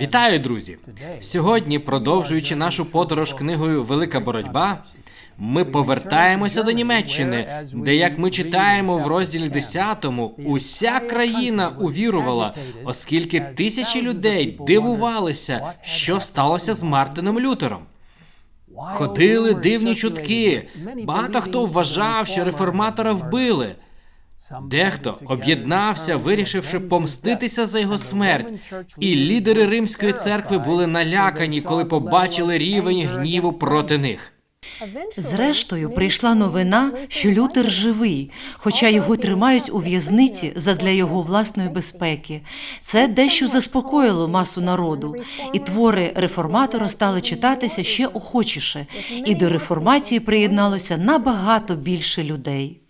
Вітаю, друзі! Сьогодні, продовжуючи нашу подорож книгою Велика боротьба, ми повертаємося до Німеччини, де, як ми читаємо в розділі 10, уся країна увірувала, оскільки тисячі людей дивувалися, що сталося з Мартином Лютером. Ходили дивні чутки. Багато хто вважав, що реформатора вбили. Дехто об'єднався, вирішивши помститися за його смерть, і лідери римської церкви були налякані, коли побачили рівень гніву проти них. Зрештою, прийшла новина, що Лютер живий, хоча його тримають у в'язниці задля його власної безпеки. Це дещо заспокоїло масу народу, і твори реформатора стали читатися ще охочіше, і до реформації приєдналося набагато більше людей.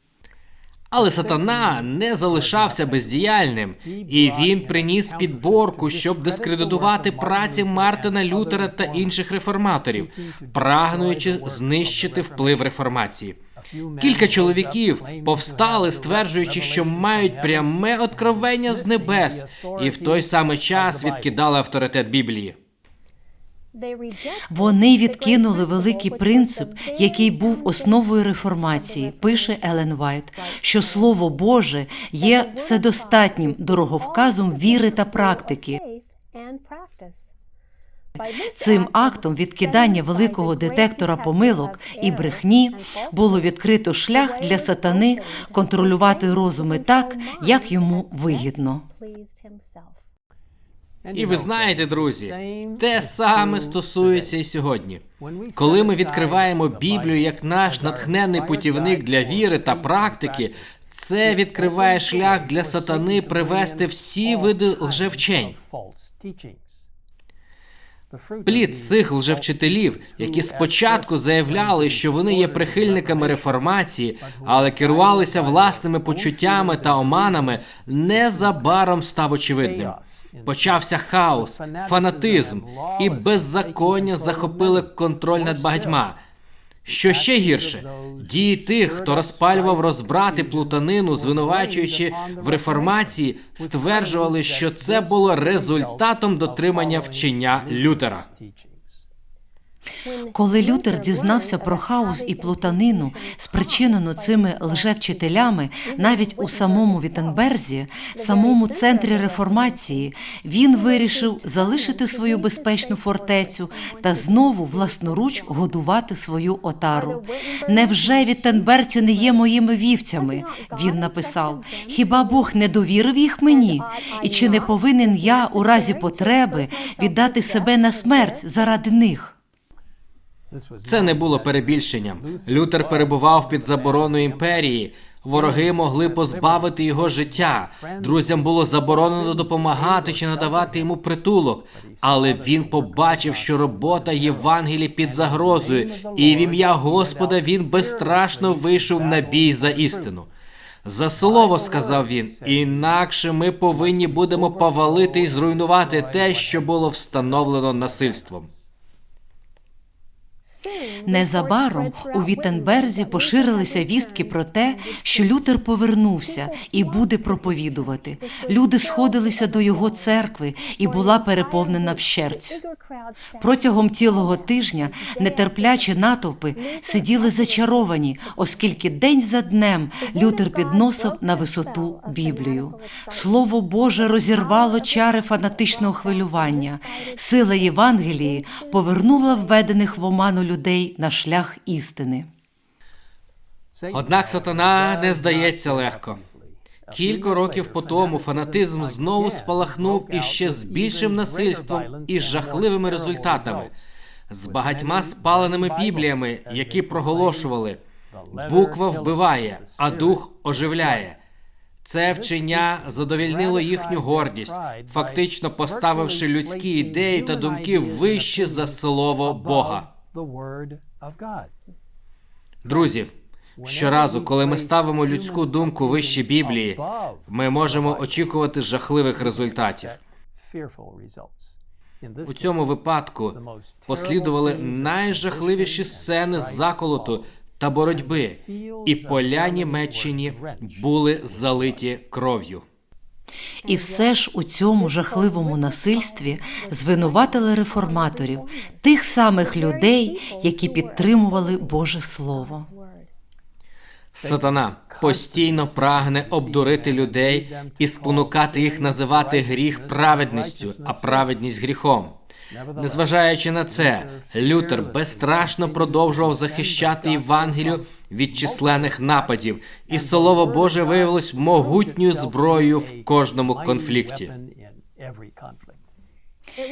Але сатана не залишався бездіяльним, і він приніс підборку, щоб дискредитувати праці Мартина Лютера та інших реформаторів, прагнуючи знищити вплив реформації. Кілька чоловіків повстали, стверджуючи, що мають пряме откровення з небес, і в той самий час відкидали авторитет Біблії. Вони відкинули великий принцип, який був основою реформації, пише Елен Вайт, що Слово Боже є вседостатнім дороговказом віри та практики. Цим актом відкидання великого детектора помилок і брехні було відкрито шлях для сатани контролювати розуми так, як йому вигідно. І ви знаєте, друзі, те саме стосується і сьогодні. Коли ми відкриваємо Біблію як наш натхнений путівник для віри та практики, це відкриває шлях для сатани привести всі види лжевчень. Плід цих лжевчителів, які спочатку заявляли, що вони є прихильниками реформації, але керувалися власними почуттями та оманами, незабаром став очевидним. Почався хаос, фанатизм і беззаконня захопили контроль над багатьма. Що ще гірше, дії тих, хто розпалював розбрати плутанину, звинувачуючи в реформації, стверджували, що це було результатом дотримання вчення Лютера. Коли Лютер дізнався про хаос і плутанину, спричинену цими лжевчителями, навіть у самому Віттенберзі, самому центрі реформації, він вирішив залишити свою безпечну фортецю та знову власноруч годувати свою отару. Невже Віттенберці не є моїми вівцями? Він написав. Хіба Бог не довірив їх мені? І чи не повинен я у разі потреби віддати себе на смерть заради них? Це не було перебільшенням. Лютер перебував під забороною імперії. Вороги могли позбавити його життя. Друзям було заборонено допомагати чи надавати йому притулок. Але він побачив, що робота Євангелії під загрозою, і в ім'я Господа він безстрашно вийшов на бій за істину. За слово сказав він, інакше ми повинні будемо повалити і зруйнувати те, що було встановлено насильством. Незабаром у Віттенберзі поширилися вістки про те, що Лютер повернувся і буде проповідувати. Люди сходилися до його церкви і була переповнена вщерть. Протягом цілого тижня нетерплячі натовпи сиділи зачаровані, оскільки день за днем Лютер підносив на висоту Біблію. Слово Боже розірвало чари фанатичного хвилювання. Сила Євангелії повернула введених в оману людей на шлях істини. Однак сатана не здається легко. Кілька років по тому фанатизм знову спалахнув іще з більшим насильством і жахливими результатами, з багатьма спаленими бібліями, які проголошували буква вбиває, а дух оживляє. Це вчення задовільнило їхню гордість, фактично поставивши людські ідеї та думки вище за слово Бога. Друзі, щоразу, коли ми ставимо людську думку вище Біблії, ми можемо очікувати жахливих результатів. У цьому випадку послідували найжахливіші сцени заколоту та боротьби, і поля Німеччині були залиті кров'ю. І все ж у цьому жахливому насильстві звинуватили реформаторів, тих самих людей, які підтримували Боже Слово. Сатана постійно прагне обдурити людей і спонукати їх називати гріх праведністю, а праведність гріхом. Незважаючи на це, Лютер безстрашно продовжував захищати Євангелію від численних нападів, і Слово Боже виявилось могутньою зброєю в кожному конфлікті.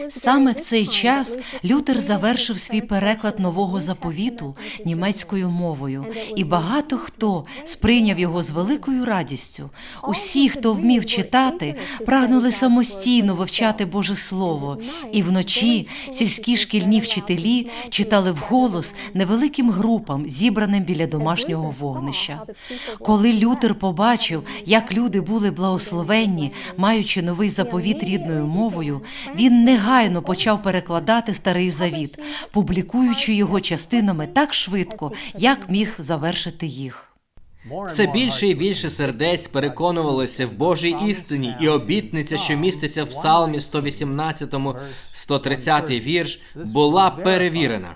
Саме в цей час Лютер завершив свій переклад нового заповіту німецькою мовою, і багато хто сприйняв його з великою радістю. Усі, хто вмів читати, прагнули самостійно вивчати Боже Слово, і вночі сільські шкільні вчителі читали вголос невеликим групам, зібраним біля домашнього вогнища. Коли Лютер побачив, як люди були благословенні, маючи новий заповіт рідною мовою, він негайно почав перекладати старий завіт, публікуючи його частинами так швидко, як міг завершити їх. Все більше і більше сердець переконувалося в Божій істині, і обітниця, що міститься в Псалмі 118, 130 вірш, була перевірена.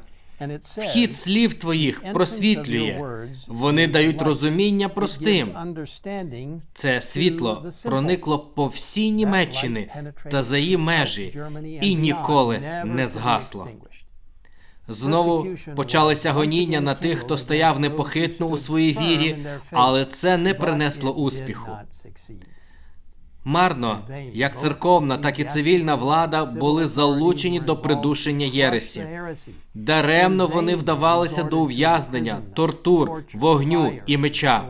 Вхід слів твоїх просвітлює. Вони дають розуміння простим. Це світло проникло по всій Німеччині та за її межі і ніколи не згасло. Знову почалися гоніння на тих, хто стояв непохитно у своїй вірі, але це не принесло успіху. Марно, як церковна, так і цивільна влада були залучені до придушення Єресі. Даремно вони вдавалися до ув'язнення, тортур, вогню і меча.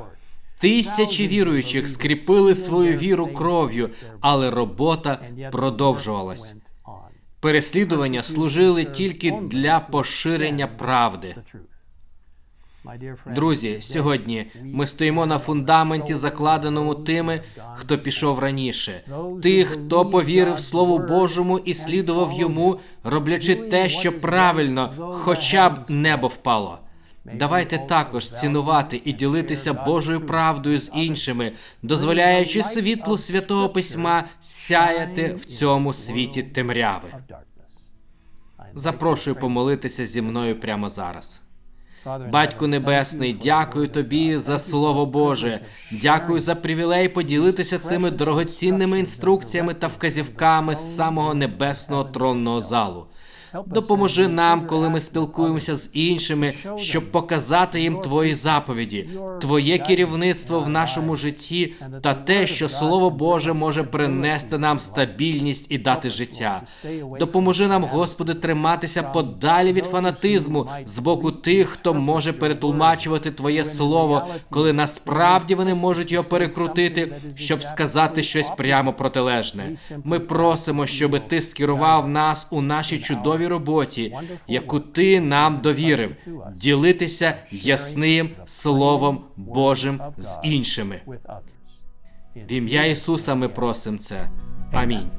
Тисячі віруючих скріпили свою віру кров'ю, але робота продовжувалась. Переслідування служили тільки для поширення правди. Друзі, сьогодні ми стоїмо на фундаменті, закладеному тими, хто пішов раніше, тих, хто повірив Слову Божому і слідував йому, роблячи те, що правильно, хоча б небо впало. Давайте також цінувати і ділитися Божою правдою з іншими, дозволяючи світлу святого письма сяяти в цьому світі темряви. Запрошую помолитися зі мною прямо зараз. Батьку Небесний, дякую тобі за Слово Боже. Дякую за привілей поділитися цими дорогоцінними інструкціями та вказівками з самого небесного тронного залу. Допоможи нам, коли ми спілкуємося з іншими, щоб показати їм твої заповіді, твоє керівництво в нашому житті та те, що Слово Боже може принести нам стабільність і дати життя. Допоможи нам, Господи, триматися подалі від фанатизму з боку тих, хто може перетулмачувати Твоє слово, коли насправді вони можуть його перекрутити, щоб сказати щось прямо протилежне. Ми просимо, щоб ти скерував нас у нашій чудовій роботі, яку ти нам довірив, ділитися ясним Словом Божим з іншими. В ім'я Ісуса ми просимо це. Амінь.